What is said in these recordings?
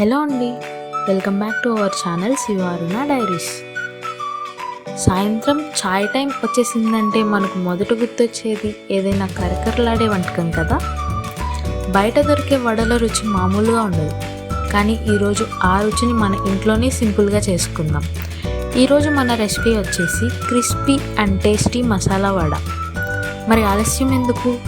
Hello అండి welcome back to our channel Shivaruna diaries. సాయంత్రం చాయ్ టైం వచ్చేసిందంటే మనకు మొదట గుర్తొచ్చేది ఏదైనా కరకరలాడే వంటకం కదా? బయట దొరికే వడల రుచి మామూలుగా ఉండదు. కానీ ఈరోజు ఆ రుచిని మన ఇంట్లోనే సింపుల్గా చేసుకుందాం. ఈరోజు మన రెసిపీ వచ్చేసి crispy and tasty masala vada. మరి ఆలస్యం ఎందుకు?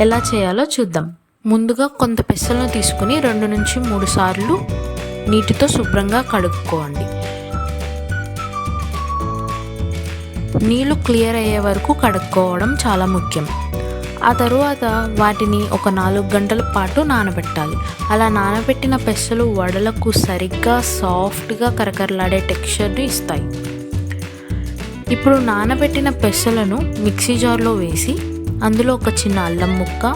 ఎలా చేయాలో చూద్దాం. ముందుగా కొంత పెసలను తీసుకుని రెండు నుంచి మూడు సార్లు నీటితో శుభ్రంగా కడుక్కోండి. నీళ్ళు క్లియర్ అయ్యే వరకు కడుక్కోవడం చాలా ముఖ్యం. ఆ తరువాత వాటిని ఒక నాలుగు గంటల పాటు నానబెట్టాలి. అలా నానబెట్టిన పెసలు వడలకు సరిగ్గా సాఫ్ట్గా కరకరలాడే టెక్స్చర్ని ఇస్తాయి. ఇప్పుడు నానబెట్టిన పెసలను మిక్సీ జార్లో వేసి అందులో ఒక చిన్న అల్లం ముక్క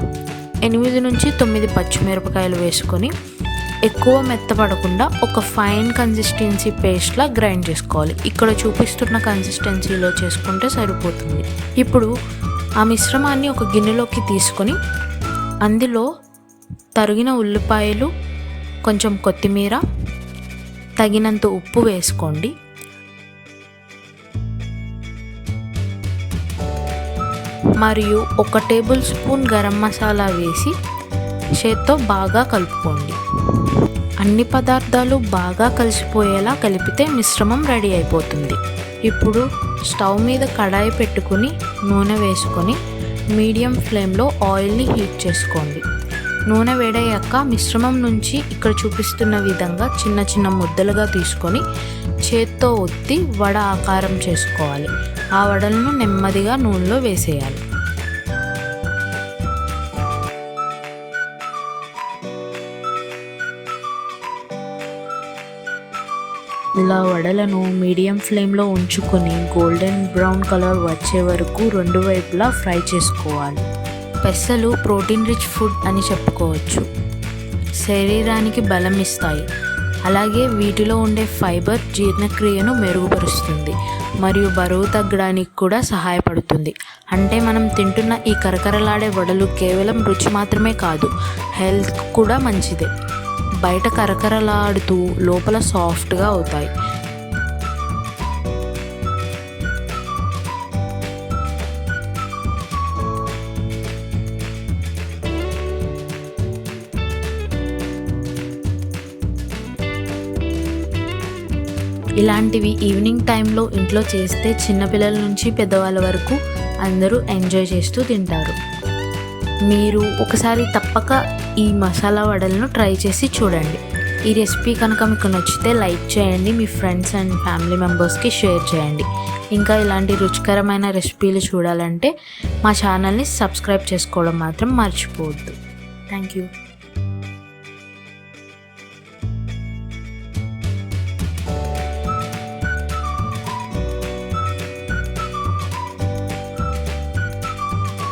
ఎనిమిది నుంచి తొమ్మిది పచ్చిమిరపకాయలు వేసుకొని ఎక్కువ మెత్తపడకుండా ఒక ఫైన్ కన్సిస్టెన్సీ పేస్ట్లా గ్రైండ్ చేసుకోవాలి. ఇక్కడ చూపిస్తున్న కన్సిస్టెన్సీలో చేసుకుంటే సరిపోతుంది. ఇప్పుడు ఆ మిశ్రమాన్ని ఒక గిన్నెలోకి తీసుకొని అందులో తరిగిన ఉల్లిపాయలు కొంచెం కొత్తిమీర తగినంత ఉప్పు వేసుకోండి. మరియు ఒక టేబుల్ స్పూన్ గరం మసాలా వేసి చేత్తో బాగా కలుపుకోండి. అన్ని పదార్థాలు బాగా కలిసిపోయేలా కలిపితే మిశ్రమం రెడీ అయిపోతుంది. ఇప్పుడు స్టవ్ మీద కడాయి పెట్టుకుని నూనె వేసుకొని మీడియం ఫ్లేమ్లో ఆయిల్ని హీట్ చేసుకోండి. నూనె వేడయ్యాక మిశ్రమం నుంచి ఇక్కడ చూపిస్తున్న విధంగా చిన్న చిన్న ముద్దలుగా తీసుకొని చేత్తో ఒత్తి వడ ఆకారం చేసుకోవాలి. ఆ వడలను నెమ్మదిగా నూనెలో వేసేయాలి. ఇలా వడలను మీడియం ఫ్లేమ్లో ఉంచుకొని గోల్డెన్ బ్రౌన్ కలర్ వచ్చే వరకు రెండు వైపులా ఫ్రై చేసుకోవాలి. పెసలు ప్రోటీన్ రిచ్ ఫుడ్ అని చెప్పుకోవచ్చు. శరీరానికి బలం ఇస్తాయి. అలాగే వీటిలో ఉండే ఫైబర్ జీర్ణక్రియను మెరుగుపరుస్తుంది మరియు బరువు తగ్గడానికి కూడా సహాయపడుతుంది. అంటే మనం తింటున్న ఈ కరకరలాడే వడలు కేవలం రుచి మాత్రమే కాదు హెల్త్ కూడా మంచిదే. బయట కరకరలాడుతూ లోపల సాఫ్ట్గా అవుతాయి. ఇలాంటివి ఈవినింగ్ టైంలో ఇంట్లో చేస్తే చిన్నపిల్లల నుంచి పెద్దవాళ్ళ వరకు అందరూ ఎంజాయ్ చేస్తూ తింటారు. మీరు ఒకసారి తప్పక ఈ మసాలా వడలను ట్రై చేసి చూడండి. ఈ రెసిపీ కనుక మీకు నచ్చితే లైక్ చేయండి మీ ఫ్రెండ్స్ అండ్ ఫ్యామిలీ మెంబర్స్కి షేర్ చేయండి. ఇంకా ఇలాంటి రుచికరమైన రెసిపీలు చూడాలంటే మా ఛానల్ని సబ్స్క్రైబ్ చేసుకోవడం మాత్రం మర్చిపోవద్దు. Thank you